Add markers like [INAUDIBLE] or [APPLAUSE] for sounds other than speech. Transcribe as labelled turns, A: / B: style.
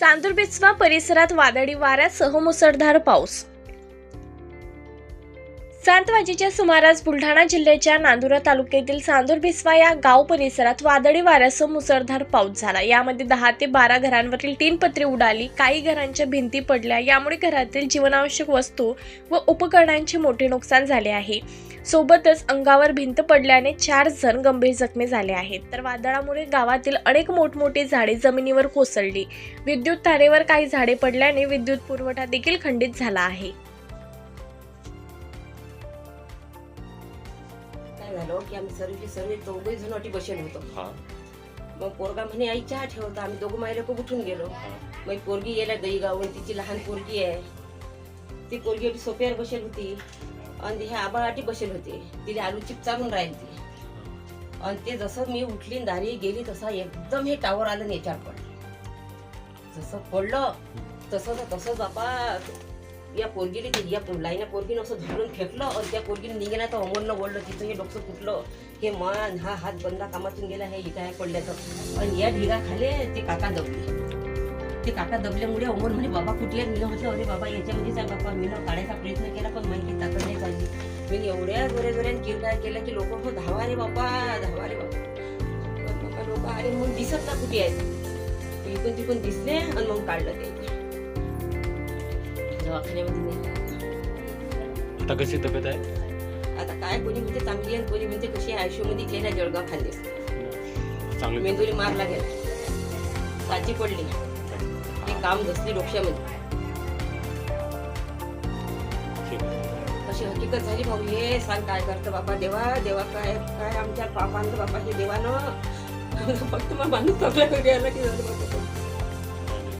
A: चांदूर बिस्वा परिसरात वादळी वाऱ्यासह मुसळधार पाऊस सात वाजेच्या सुमारास बुलढाणा जिल्ह्याच्या नांदुरा तालुक्यातील चांदूर बिस्वा या गाव परिसरात वादळी वाऱ्यासह मुसळधार पाऊस झाला. यामध्ये दहा ते बारा घरांवरील तीन पत्रे उडाली काही घरांच्या भिंती पडल्या. यामुळे घरातील जीवनावश्यक वस्तू व उपकरणांचे मोठे नुकसान झाले आहे. सोबतच अंगावर भिंत पडल्याने चार जण गंभीर जखमी झाले आहेत. तर वादळामुळे गावातील अनेक मोठमोठी झाडे जमिनीवर कोसळली. विद्युत तारेवर काही झाडे पडल्याने विद्युत पुरवठा देखील खंडित झाला आहे.
B: काय झालं की आम्ही सर्वचे सर्व चौघही जण अटी बसेल होतो.
C: हा.
B: मग पोरगा म्हणे आई चहा ठेवता. आम्ही दोघं मायला उठून गेलो. मग पोरगी गेल्या दही गावून तिची लहान पोरगी आहे. ती पोरगी अटी सोप्यावर बसेल होती. आणि ह्या आबाळ अटी बसेल होते. तिला आलू चिप चालून राहील ती आणि ते जसं मी उठली दारी गेली तसा एकदम हे टावर आलं याच्यावर पडलं. जसं पडलं तसं तसंच बापा या पोरगीने ते या लाईना पोरगीनं असं धरून फेकलं आणि त्या पोरगीने निघेला तर अमोलनं ओढलं तिचं हे डोकं फुटलं. हे मान हा हात बंदा कामातून गेला हे इथं आहे पडल्याचं. आणि या ढिगाखाले ते काका दबले. ते काका दबल्यामुळे अमोल म्हणे बाबा कुठल्या मी म्हटलं अरे बाबा याच्यामध्येच आहे बाबा. मी काढायचा प्रयत्न केला पण माहिती ताकद नाही चालली मी एवढ्या जोऱ्या जोऱ्याने किरकाय केलं की लोक धावा रे बाबा धावा रे बाबा. लोक आले म्हणून दिसत ना कुठे आहेत इकून तिकडून दिसले आणि मग काढलं ते. दवाखान्यामध्ये.
C: आता कशी तब्येत आहे?
B: आता काय कोणी म्हणते चांगली आणि कोणी म्हणते कशी आयुष्यमध्ये गेल्या जळगाव खाल्ली
C: चांगली
B: मेंदुरी मारला गेला साची पडली. ते काम दसली डोक्यामध्ये अशी हकीकत झाली भाऊ हे सांग काय करतं बाबा देवा देवा काय काय आमच्या पापांचं बाबा हे देवानं. [LAUGHS] फक्त मग माणूस आपल्या घरी आला की झालं बाबा